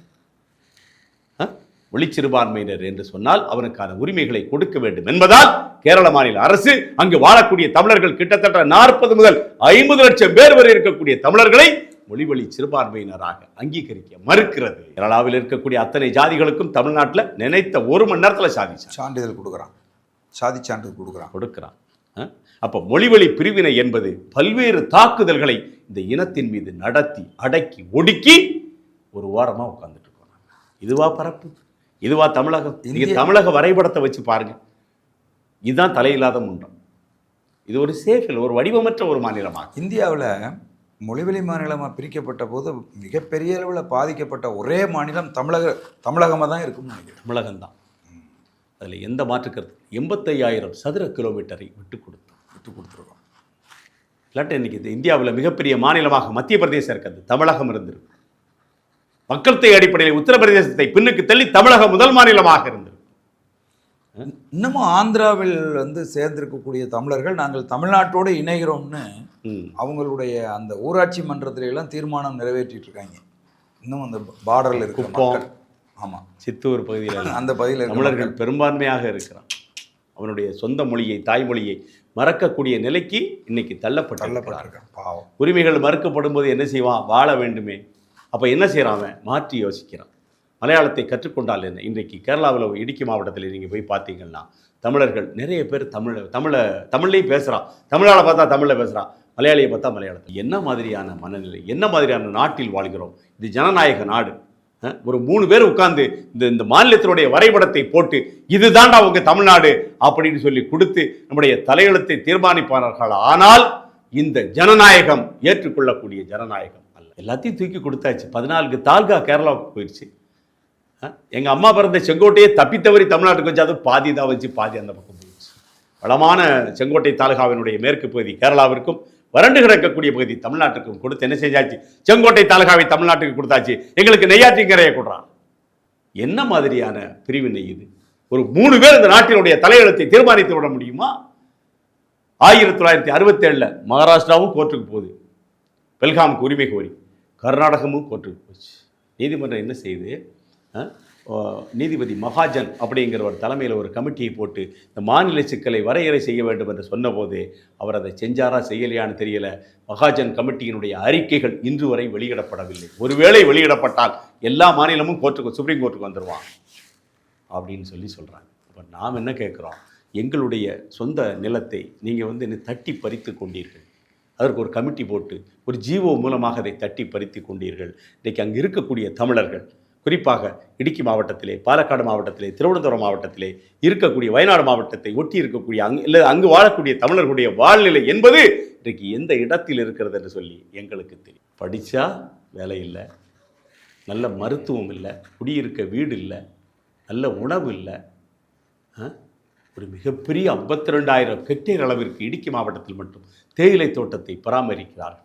[SPEAKER 1] ஆ? ஒளிச் சிறுபான்மையினர் என்று சொன்னால் அவனுக்கான உரிமைகளை கொடுக்க வேண்டும் என்பதால் கேரள மாநில அரசு அங்கு வாழக்கூடிய தமிழர்கள் கிட்டத்தட்ட நாற்பது முதல் ஐம்பது லட்சம் பேர் வரை இருக்கக்கூடிய தமிழர்களை மொழிவழி சிறுபான்மையினராக அங்கீகரிக்க மறுக்கிறது கேரளாவில் இருக்கக்கூடிய அத்தனை ஜாதிகளுக்கும் தமிழ்நாட்டில் நினைத்த ஒரு மணி நேரத்தில் சாதிச்சான்
[SPEAKER 2] சான்றிதழ் கொடுக்குறான் சாதி சான்றிதழ் கொடுக்குறான்
[SPEAKER 1] கொடுக்கிறான்? அப்ப மொழிவழி பிரிவினை என்பது பல்வேறு தாக்குதல்களை இந்த இனத்தின் மீது நடத்தி அடக்கி ஒடுக்கி ஒரு ஓரமா உட்கார்ந்துட்டு இருக்கோம். இதுவா பரப்பு இதுவா தமிழகம் நீங்க
[SPEAKER 2] இந்திய-
[SPEAKER 1] தமிழக வரைபடத்தை வச்சு பாருங்க. இதுதான் தலையில்லாத முன்றம். இது ஒரு சேஃபில் ஒரு வடிவமற்ற ஒரு மாநிலமாக.
[SPEAKER 2] இந்தியாவில் மொழிவெளி மாநிலமாக பிரிக்கப்பட்ட போது மிகப்பெரிய அளவில் பாதிக்கப்பட்ட ஒரே மாநிலம் தமிழக தமிழகமாக தான் இருக்கும்னு நினைக்கிறேன்.
[SPEAKER 1] தமிழகம் தான் அதில் எந்த மாற்று கருத்து எண்பத்தையாயிரம் சதுர கிலோமீட்டரை விட்டு கொடுத்தோம்.
[SPEAKER 2] விட்டு கொடுத்துருக்கோம்.
[SPEAKER 1] இல்லாட்டி இன்னைக்கு இது இந்தியாவில் மிகப்பெரிய மாநிலமாக மத்திய பிரதேசம் இருக்கிறது தமிழகம் இருந்திருக்கு. மக்கள் தொகை அடிப்படையில் உத்தரப்பிரதேசத்தை பின்னுக்கு தள்ளி தமிழகம் முதல் மாநிலமாக இருந்திருக்கு
[SPEAKER 2] இன்னமும் ஆந்திராவில் வந்து சேர்ந்திருக்கக்கூடிய தமிழர்கள் நாங்கள் தமிழ்நாட்டோடு இணைகிறோம்னு. அவங்களுடைய அந்த ஊராட்சி மன்றத்தில எல்லாம் தீர்மானம் நிறைவேற்றிட்டு இருக்காங்க இன்னும் அந்த பார்டரில்
[SPEAKER 1] குப்பம்.
[SPEAKER 2] மக்கள். ஆமாம்
[SPEAKER 1] சித்தூர் பகுதியில் (laughs)
[SPEAKER 2] அந்த பகுதியில்
[SPEAKER 1] தமிழர்கள் பெரும்பான்மையாக இருக்கிறான். அவனுடைய சொந்த மொழியை தாய்மொழியை மறக்கக்கூடிய நிலைக்கு இன்னைக்கு தள்ளப்பட்டு
[SPEAKER 2] தள்ளப்பட்டிருக்காங்க பாவம்.
[SPEAKER 1] உரிமைகள் மறுக்கப்படும் போது என்ன செய்வான்? வாழ வேண்டுமே. அப்போ என்ன செய்கிறான் அவன்? மாற்றி யோசிக்கிறான். மலையாளத்தை கற்றுக்கொண்டால் என்ன? இன்றைக்கு கேரளாவில் இடுக்கி மாவட்டத்தில் நீங்கள் போய் பார்த்தீங்கன்னா தமிழர்கள் நிறைய பேர் தமிழ் தமிழை தமிழ்லையும் பேசுகிறான் தமிழால் பார்த்தா தமிழில் பேசுகிறான் மலையாளியை பார்த்தா மலையாளத்தில். என்ன மாதிரியான மனநிலை என்ன மாதிரியான நாட்டில் வாழ்கிறோம்? இது ஜனநாயக நாடு. ஒரு மூணு பேர் உட்கார்ந்து இந்த இந்த மாநிலத்தினுடைய வரைபடத்தை போட்டு இதுதான்டா உங்க தமிழ்நாடு அப்படின்னு சொல்லி கொடுத்து நம்முடைய தலையெழுத்தை தீர்மானிப்பார்கள். ஆனால் இந்த ஜனநாயகம் ஏற்றுக்கொள்ளக்கூடிய ஜனநாயகம் எல்லாத்தையும் தூக்கி கொடுத்தாச்சு. பதினாலுக்கு தால்கா கேரளாவுக்கு போயிடுச்சு எங்கள் அம்மா பிறந்த செங்கோட்டையே தப்பித்தவரி தமிழ்நாட்டுக்கு வச்சு அது பாதி தான் வச்சு பாதி அந்த பக்கம் போயிடுச்சு வளமான செங்கோட்டை தாலுகாவினுடைய மேற்கு பகுதி கேரளாவிற்கும் வறண்டு கிடக்கக்கூடிய பகுதி தமிழ்நாட்டுக்கும் கொடுத்து என்ன செஞ்சாச்சு? செங்கோட்டை தாலுகாவை தமிழ்நாட்டுக்கு கொடுத்தாச்சு. எங்களுக்கு நெய்யாற்றிங்கரையை கொடுறான். என்ன மாதிரியான பிரிவினை இது? ஒரு மூணு பேர் இந்த நாட்டினுடைய தலையெழுத்தை தீர்மானித்து விட முடியுமா? ஆயிரத்தி தொள்ளாயிரத்தி அறுபத்தேழில் மகாராஷ்டிராவும் கோர்ட்டுக்கு போகுது. பெல்காமுக்கு உரிமை கோரி. கர்நாடகமும் கோர்ட்டுக்கு போச்சு. நீதிமன்றம் என்ன செய்யுது நீதிபதி மகாஜன் அப்படிங்கிற ஒரு தலைமையில் ஒரு கமிட்டியை போட்டு இந்த மாநில சிக்கலை வரையறை செய்ய வேண்டும் என்று சொன்னபோது அவர் அதை செஞ்சாரா செய்யலையான்னு தெரியல. மகாஜன் கமிட்டியினுடைய அறிக்கைகள் இன்று வரை வெளியிடப்படவில்லை. ஒருவேளை வெளியிடப்பட்டால் எல்லா மாநிலமும் கோர்ட்டுக்கு சுப்ரீம் கோர்ட்டுக்கு வந்துடுவான் அப்படின்னு சொல்லி சொல்கிறாங்க அப்போ நாம் என்ன கேட்குறோம்? எங்களுடைய சொந்த நிலத்தை நீங்கள் வந்து என்னை தட்டி பறித்து கொண்டீர்கள். அதற்கு ஒரு கமிட்டி போட்டு ஒரு ஜீவோ மூலமாக அதை தட்டி பறித்து கொண்டீர்கள். இன்றைக்கு அங்கே இருக்கக்கூடிய தமிழர்கள் குறிப்பாக இடுக்கி மாவட்டத்திலே பாலக்காடு மாவட்டத்திலே திருவனந்தபுரம் மாவட்டத்திலே இருக்கக்கூடிய வயநாடு மாவட்டத்தை ஒட்டி இருக்கக்கூடிய அங்கு இல்லை அங்கு வாழக்கூடிய தமிழர்களுடைய வாழ்நிலை என்பது இன்றைக்கு எந்த இடத்தில் இருக்கிறது என்று சொல்லி எங்களுக்கு தெரியும். படித்தா வேலை இல்லை நல்ல மருத்துவம் இல்லை குடியிருக்க வீடு இல்லை நல்ல உணவு இல்லை ஒரு மிகப்பெரிய ஐம்பத்தி ரெண்டாயிரம் ஹெக்டேர் அளவிற்கு இடுக்கி மாவட்டத்தில் மட்டும் தேயிலை தோட்டத்தை பராமரிக்கிறார்கள்.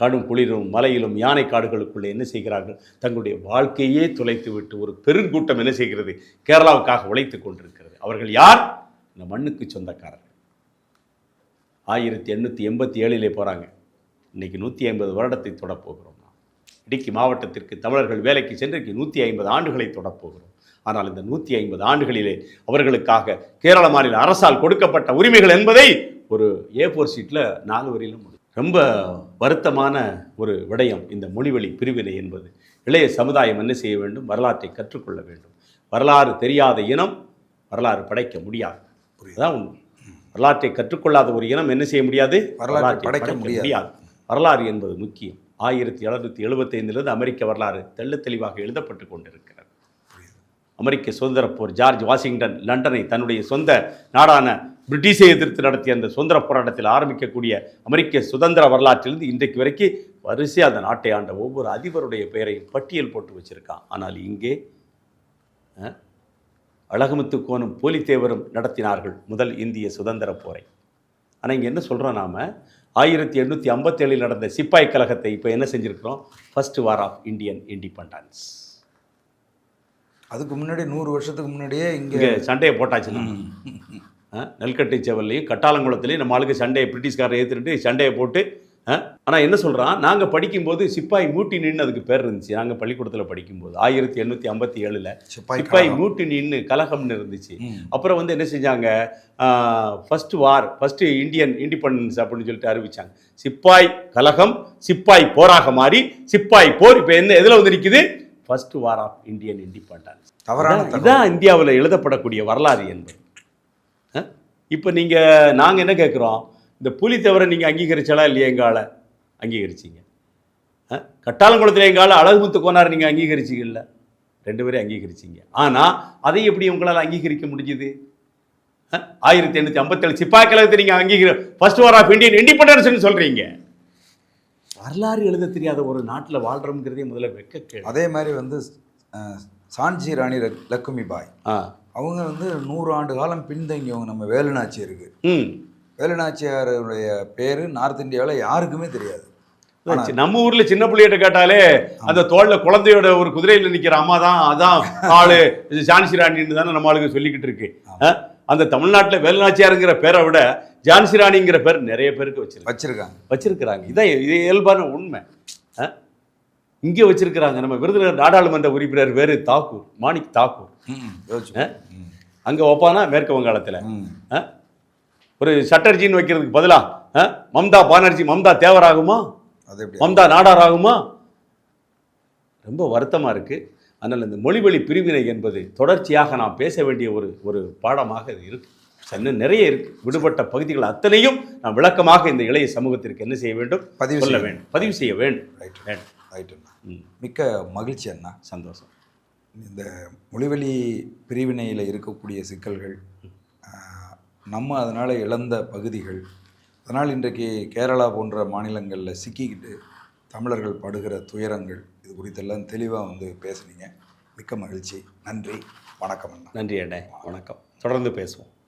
[SPEAKER 1] கடும் குளிரும் மலையிலும் யானை காடுகளுக்குள்ளே என்ன செய்கிறார்கள்? தங்களுடைய வாழ்க்கையே தொலைத்து விட்டு ஒரு பெருங்கூட்டம் என்ன செய்கிறது? கேரளாவுக்காக உழைத்து கொண்டிருக்கிறது. அவர்கள் யார்? இந்த மண்ணுக்கு சொந்தக்காரர்கள். ஆயிரத்தி எண்ணூற்றி எண்பத்தி ஏழிலே போகிறாங்க இன்னைக்கு நூற்றி ஐம்பது வருடத்தை தொடப்போகிறோம் நாம். இடுக்கி மாவட்டத்திற்கு தமிழர்கள் வேலைக்கு சென்று நூற்றி ஐம்பது ஆண்டுகளை தொடப்போகிறோம். ஆனால் இந்த நூற்றி ஐம்பது ஆண்டுகளிலே அவர்களுக்காக கேரள மாநில அரசால் கொடுக்கப்பட்ட உரிமைகள் என்பதை ஒரு ஏ ஃபோர் ஷீட்டில் நாலு வரியிலும் ரொம்ப வருத்தமான ஒரு விடயம் இந்த மொழிவழி பிரிவினை என்பது. இளைய சமுதாயம் என்ன செய்ய வேண்டும்? வரலாற்றை கற்றுக்கொள்ள வேண்டும். வரலாறு தெரியாத இனம் வரலாறு படைக்க முடியாது. உண்மை. வரலாற்றை கற்றுக்கொள்ளாத ஒரு இனம் என்ன செய்ய முடியாது?
[SPEAKER 2] வரலாற்றை படைக்க முடியாது.
[SPEAKER 1] வரலாறு என்பது முக்கியம். ஆயிரத்தி எழுநூற்றி எழுபத்தைந்திலிருந்து அமெரிக்க வரலாறு தெள்ளத் தெளிவாக எழுதப்பட்டு கொண்டிருக்கிறது. அமெரிக்க சுதந்திர போர் ஜார்ஜ் வாஷிங்டன் லண்டனை தன்னுடைய சொந்த நாடான பிரிட்டிஷை எதிர்த்து நடத்திய அந்த சுதந்திர போராட்டத்தில் ஆரம்பிக்கக்கூடிய அமெரிக்க சுதந்திர வரலாற்றிலிருந்து இன்றைக்கு வரைக்கும் வரிசையாக அந்த நாட்டை ஆண்ட ஒவ்வொரு அதிபருடைய பெயரையும் பட்டியல் போட்டு வச்சுருக்கான். ஆனால் இங்கே அஹ், அழகுமுத்து கோனும் போலித்தேவரும் நடத்தினார்கள் முதல் இந்திய சுதந்திர போரை. ஆனால் இங்கே என்ன சொல்கிறோம் நாம்? ஆயிரத்தி எண்ணூற்றி ஐம்பத்தேழில் நடந்த சிப்பாய் கழகத்தை இப்போ என்ன செஞ்சுருக்கிறோம்? First war of Indian independence
[SPEAKER 2] அதுக்கு முன்னாடி நூறு வருஷத்துக்கு முன்னாடியே இங்கே
[SPEAKER 1] சண்டையை போட்டாச்சு நம்ம. ஆ, நெல்கட்டை செவல்லையும் கட்டாளங்குளத்துலையும் நம்ம ஆளுக்கு சண்டையை பிரிட்டிஷ்காரரை ஏற்றுட்டு சண்டையை போட்டு ஆனால் என்ன சொல்கிறான் நாங்கள் படிக்கும்போது சிப்பாய் மூட்டினின்னு அதுக்கு பேர் இருந்துச்சு. நாங்கள் பள்ளிக்கூடத்தில் படிக்கும்போது ஆயிரத்தி எண்ணூற்றி ஐம்பத்தி ஏழில்
[SPEAKER 2] சிப்பாய் கழகம்.
[SPEAKER 1] மூட்டினின்னு கலகம்னு இருந்துச்சு. அப்புறம் வந்து என்ன செஞ்சாங்க? First war first Indian independence அப்படின்னு சொல்லிட்டு அறிவிச்சாங்க. சிப்பாய் கலகம் சிப்பாய் போராக மாறி சிப்பாய் போர் இப்போ என்ன எதில் வந்து நிற்குது first war of Indian independence
[SPEAKER 2] தவறான.
[SPEAKER 1] இதான் இந்தியாவில் எழுதப்படக்கூடிய வரலாறு என்பது. இப்போ நீங்கள் நாங்கள் என்ன கேட்குறோம் இந்த புலித்தேவரை நீங்கள் அங்கீகரிச்சாலா இல்லையா எங்கால அங்கீகரிச்சிங்க. அஹ், கட்டாளங்குளத்தில் எங்கால அழகுமுத்து கோனார் நீங்கள் அங்கீகரிச்சிங்கல்ல? ரெண்டு பேரையும் அங்கீகரிச்சிங்க. ஆனால் அதை எப்படி உங்களால் அங்கீகரிக்க முடிஞ்சுது? ஆயிரத்தி எண்ணூற்றி ஐம்பத்தேழு சிப்பாய் கழகத்தை நீங்கள் அங்கீகரி ஃபர்ஸ்ட் வார் ஆஃப் இந்தியன் இண்டிபெண்டன்ஸ்னு சொல்கிறீங்க வரலாறு எழுத தெரியாத ஒரு நாட்டில் வாழ்கிறோங்கிறதே முதல்ல வெக்க
[SPEAKER 2] அதே மாதிரி வந்து சாஞ்சி ராணி லக்- லக்குமி பாய். அவங்க வந்து நூறு ஆண்டு காலம் பின்தங்கியவங்க நம்ம வேலுநாச்சியருக்கு. வேலுநாச்சியாருடைய பேர் நார்த் இந்தியாவில் யாருக்குமே தெரியாது.
[SPEAKER 1] நம்ம ஊர்ல சின்ன பிள்ளைகிட்ட கேட்டாலே அந்த தோல்ல குழந்தையோட ஒரு குதிரையில நிக்கிற அம்மா தான் அதான் ஆளு. ஜான்சி ராணின்னு தானே நம்ம ஆளுங்க சொல்லிக்கிட்டு இருக்கு? அந்த தமிழ்நாட்டுல வேலுநாச்சியாருங்கிற பேரை விட ஜான்சி ராணிங்கிற பேர் நிறைய பேருக்கு வச்சிருக்கு.
[SPEAKER 2] வச்சிருக்காங்க.
[SPEAKER 1] வச்சிருக்கிறாங்க. இதான் இது இயல்பான உண்மை? இங்கே வச்சிருக்கிறாங்க. நம்ம விருதுநகர் நாடாளுமன்ற உறுப்பினர் பேரு தாக்கூர் மாணிக் தாக்கூர்? அங்க வைப்பானா மேற்கு வங்காளத்துல? ஒரு சட்டர்ஜின்னு வைக்கிறதுக்கு பதிலா அஹ்? மம்தா பானர்ஜி மம்தா தேவராகுமா? மம்தா நாடார் ஆகுமா ரொம்ப வருத்தமாக இருக்குது அதனால் இந்த மொழிவழி பிரிவினை என்பது தொடர்ச்சியாக நாம் பேச வேண்டிய ஒரு ஒரு பாடமாக இது இருக்கு. இன்னும் நிறைய இருக்கு. விடுபட்ட பகுதிகள் அத்தனையும் நாம் விளக்கமாக இந்த இளைய சமூகத்திற்கு என்ன செய்ய வேண்டும்?
[SPEAKER 2] பதிவு
[SPEAKER 1] சொல்ல வேண்டும். பதிவு செய்ய வேண்டும்.
[SPEAKER 2] ரைட்
[SPEAKER 1] வேண்டும்
[SPEAKER 2] ரைட்
[SPEAKER 1] ம்,
[SPEAKER 2] மிக்க மகிழ்ச்சி அண்ணா.
[SPEAKER 1] சந்தோஷம்.
[SPEAKER 2] இந்த மொழிவழி பிரிவினையில் இருக்கக்கூடிய சிக்கல்கள் நம்ம அதனால் இழந்த பகுதிகள் அதனால் இன்றைக்கு கேரளா போன்ற மாநிலங்களில் சிக்கிக்கிட்டு தமிழர்கள் படுகிற துயரங்கள் இது குறித்தெல்லாம் தெளிவாக வந்து பேசுனீங்க. மிக்க மகிழ்ச்சி. நன்றி. வணக்கம்
[SPEAKER 1] நன்றி அண்ணே. வணக்கம். தொடர்ந்து பேசுவோம்.